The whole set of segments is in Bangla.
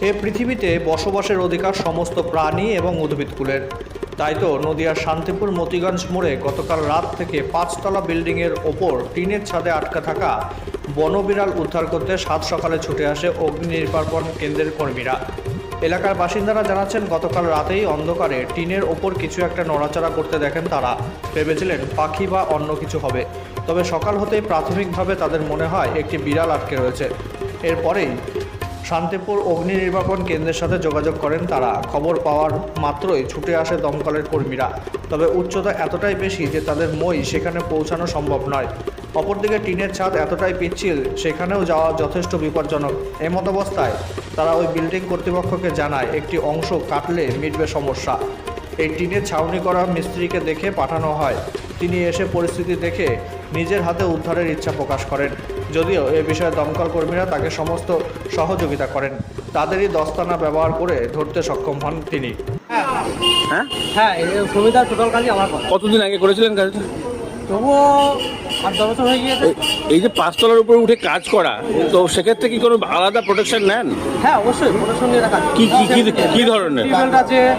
এ পৃথিবীতে বসবাসের অধিকার সমস্ত প্রাণী এবং উদ্ভিদকুলের তাই তো নদিয়ার শান্তিপুর মতিগঞ্জ মোড়ে গতকাল রাত থেকে পাঁচতলা বিল্ডিংয়ের ওপর টিনের ছাদে আটকা থাকা বনবিড়াল উদ্ধার করতে সাত সকালে ছুটে আসে অগ্নি নির্বাপন কেন্দ্রের কর্মীরা। এলাকার বাসিন্দারা জানাচ্ছেন, গতকাল রাতেই অন্ধকারে টিনের ওপর কিছু একটা নড়াচড়া করতে দেখেন তারা। ভেবেছিলেন পাখি বা অন্য কিছু হবে। তবে সকাল হতেই প্রাথমিকভাবে তাদের মনে হয় একটি বিড়াল আটকে রয়েছে। এরপরেই শান্তিপুর অগ্নি নির্বাপন কেন্দ্রের সাথে যোগাযোগ করেন তারা। খবর পাওয়ার মাত্রই ছুটে আসে দমকলের কর্মীরা। তবে উচ্চতা এতটাই বেশি যে তাদের মই সেখানে পৌঁছানো সম্ভব নয়। অপরদিকে টিনের ছাদ এতটাই পিচ্ছিল, সেখানেও যাওয়া যথেষ্ট বিপজ্জনক। এমত অবস্থায় তারা ওই বিল্ডিং কর্তৃপক্ষকে জানায়, একটি অংশ কাটলে মিটবে সমস্যা। এই টিনের ছাউনি করা মিস্ত্রিকে দেখে পাঠানো হয়। তিনি এসে পরিস্থিতি দেখে নিজের হাতে উদ্ধারের ইচ্ছা প্রকাশ করেন। যদিও এ বিষয়ে দমকল কর্মীরা তাকে সমস্ত সহযোগিতা করেন। তাদেরই দস্তানা ব্যবহার করে ধরতে সক্ষম হন তিনি। হ্যাঁ? হ্যাঁ এই সুবিধা টোটাল কাজই আমার কতদিন আগে করেছিলেন কাজটা? তবুও আট দশ বছর হয়ে গিয়েছে। এই- যে পাঁচতলার উপরে উঠে কাজ করা তো সেক্ষেত্রে কি কোনো আলাদা প্রোটেকশন নেন? হ্যাঁ অবশ্যই প্রোটেকশন নিয়ে রাখা। কি- কি- কি- কি ধরনের? আছে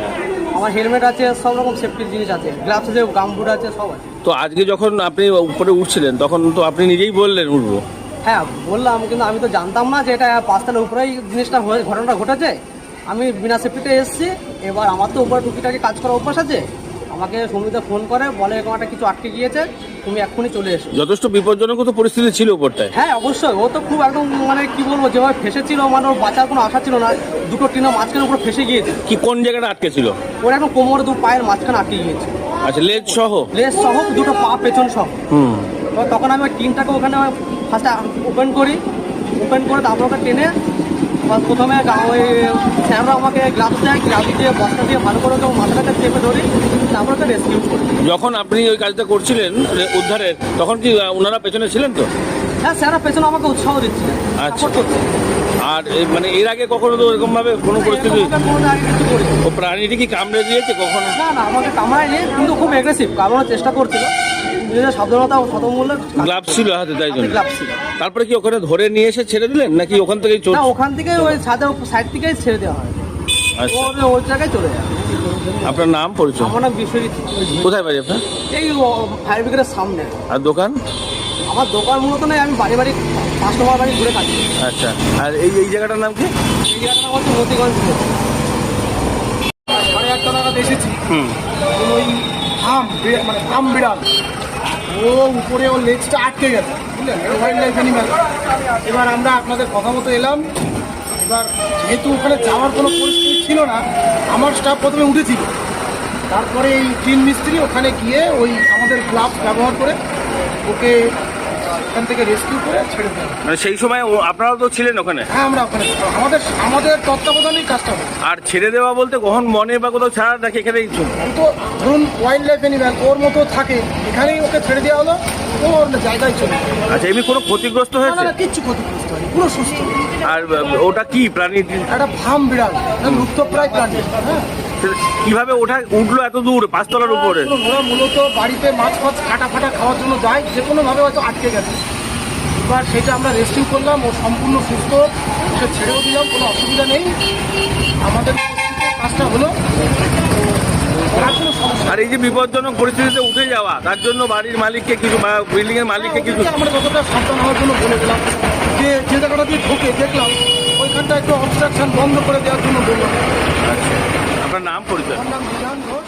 আমার হেলমেট আছে সব রকম সেফটির জিনিস আছে। গ্লাভস আছে গামবুট আছে সব আছে। তো আজকে যখন আপনি উপরে উঠছিলেন তখন তো আপনি নিজেই বললেন উঠবো। হ্যাঁ বললাম কিন্তু আমি তো জানতাম না যে এটা পাঁচতলার উপরেই জিনিসটা হয়ে ঘটনাটা ঘটেছে। আমি বিনা সেফটিতে এসেছি এবার আমার তো উপরে টুকিটাকি কাজ করার অভ্যাস আছে। আমাকে সুমিতা ফোন করে বলে এরকম একটা কিছু আটকে গিয়েছে। তুমি এক্ষুনি চলে এসো। যথেষ্ট বিপজ্জনক তো পরিস্থিতি ছিল উপরটায়। হ্যাঁ অবশ্যই। ও তো খুব একদম মানে কি বলব যেভাবে ফেসেছিল মানে ওর বাঁচার কোনো আশা ছিল না। দুটো টিনের মাঝখানে উপরে ফেসে গিয়েছে। কি কোন জায়গাটা আটকে ছিল? ওর একদম কোমরে দু পায়ের মাঝখানে আটকে গিয়েছে। আচ্ছা লেজ সহ? লেস সহ দুটো পা পেছন সহ। হুম। তখন আমি টিনটাকে ওখানে ফার্স্টে ওপেন করি। ওপেন করে তারপর ওকে টেনে প্রথমে ওই স্যাররা আমাকে গ্লাভস দেয় গ্লাভস দিয়ে বস্তা দিয়ে ভালো করে ওকে মাথাটাকে চেপে ধরি তারপর তো রেস্কিউ করি। যখন আপনি ওই কাজটা করছিলেন উদ্ধারের তখন কি ওনারা পেছনে ছিলেন তো? হ্যাঁ স্যাররা পেছনে আমাকে উৎসাহ দিচ্ছিলেন আচ্ছা। আর মানে এর আগে কখনো তো এরকম ভাবে কোনো পরিস্থিতি ও প্রাণীটি কি কামড়ে দিয়েছে কখনো? না না আমাকে কামড়ায়নি কিন্তু খুব এগ্রেসিভ কামড়ানোর চেষ্টা করছিল। নিজের সাবধানতা ও ছিল হাতে তাই জন্য? গ্লাভস ছিল। তারপরে কি ওখানে ধরে নিয়ে এসে ছেড়ে দিলেন? নাকি ওখান থেকেই না ওখান থেকে ওই ছাদের সাইড থেকেই ছেড়ে দেওয়া হয়। আচ্ছা। ও ওই জায়গায় চলে যায়। আপনার নাম পরিচয়? আমার নাম বিশ্বজিৎ। কোথায় বাড়ি আপনার? এই ফায়ার ব্রিগেডের সামনে। আর দোকান? আমার দোকান মূলত নেই আমি বাড়ি বাড়ি কাস্টমার বাড়ি ঘুরে কাটি আচ্ছা। আর এই এই জায়গাটার নাম কি? এই জায়গাটা হচ্ছে মতিগঞ্জ সাড়ে আটটা নাগাদ এসেছি। হুম। ওই থাম মানে থাম বিড়াল। ও উপরে ওর লেজটা আটকে গেছে, বুঝলেন? ওয়াইল্ড লাইফ অ্যানিম্যাল এবার আমরা আপনাদের কথা মতো এলাম। এবার যেহেতু ওখানে যাওয়ার কোনো পরিস্থিতি ছিল না, আমার স্টাফ প্রথমে উঠেছিল। তারপরে এই টিন মিস্ত্রি ওখানে গিয়ে ওই আমাদের গ্লাভস ব্যবহার করে ওকে ওখান থেকে রেস্কিউ করে ছেড়ে দেয় মানে সেই সময় ও- আপনারাও তো ছিলেন ওখানে? হ্যাঁ আমরা ওখানে ছিলাম। আমাদের আমাদের তত্ত্বাবধানেই কাজটা হয় আর ছেড়ে দেওয়া বলতে কখন মনে বা কোথাও ছাড়া নাকি এখানেই ছিল? তো ধরুন ওয়াইল্ড লাইফ অ্যানিম্যাল ওর মতো থাকে। এখানেই ওকে ছেড়ে দেওয়া হলো ও ওর জায়গায় চলে গেলো। আচ্ছা এমনি কোনো ক্ষতিগ্রস্ত না, হয়েছে? না, কিচ্ছু ক্ষতিগ্রস্ত হয়নি পুরো সুস্থ। আর আহ, ওটা কি প্রাণী? একটা ভাম বিড়াল একটা লুপ্তপ্রায় প্রাণী হ্যাঁ। কীভাবে ওঠা উঠল এত দূর পাঁচতলার উপরে? ওরা মূলত বাড়িতে মাছ ফাছ কাটা ফাটা খাওয়ার জন্য যায় যে কোনোভাবে হয়তো আটকে গেছে। এবার সেটা আমরা রেস্কিউ করলাম ও সম্পূর্ণ সুস্থ ওকে ছেড়েও দিলাম কোনো অসুবিধা নেই। আমাদের কাজটা হলো। আর এই যে বিপজ্জনক পরিস্থিতিতে উঠে যাওয়া তার জন্য বাড়ির মালিককে কিছু বিল্ডিং এর মালিককে কিছু আমরা যতটা সাবধান হওয়ার জন্য বলে দিলাম। যে যে জায়গাটা দিয়ে ঢোকে দেখলাম ওইখানটা একটু অবস্ট্রাকশন বন্ধ করে দেওয়ার জন্য বললাম। আপনার নাম পরিচয়। আমার নাম বিধান ঘোষ।